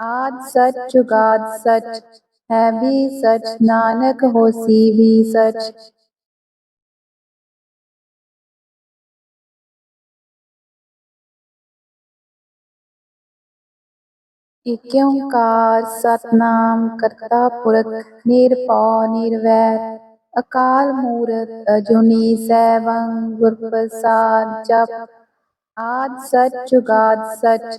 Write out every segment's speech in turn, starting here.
ਆਦ ਸਚ ਜੁਗਾਦ ਸਚ, ਹੈ ਵੀ ਸਚ, ਨਾਨਕ ਹੋਸੀ ਵੀ ਸਚ। ਇਕ ਸਤਨਾਮ, ਕਰਤਾ ਪੁਰਖ ਨਿਰਭਉ ਨਿਰਵੈਰ, ਅਕਾਲ ਮੂਰਤ ਅਜੂਨੀ ਸੈਭੰ ਗੁਰ ਪ੍ਰਸਾਦ ਜਪ। ਆਦ ਸਚ ਜੁਗਾਦ ਸਚ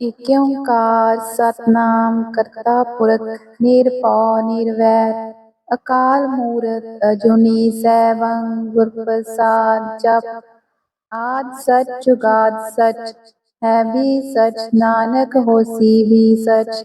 ਇਕ ਓੰਕਾਰ ਸਤਨਾਮ ਕਰਤਾ ਪੁਰਖ ਨਿਰਭਉ ਨਿਰਵੈਰ ਅਕਾਲ ਮੂਰਤ ਅਜੂਨੀ ਸੈਭੰ ਗੁਰ ਪ੍ਰਸਾਦ ਜਪ, ਆਦ ਸਚ ਜੁਗਾਦ ਸਚ, ਹੈ ਵੀ ਸਚ, ਨਾਨਕ ਹੋਸੀ ਵੀ ਸਚ।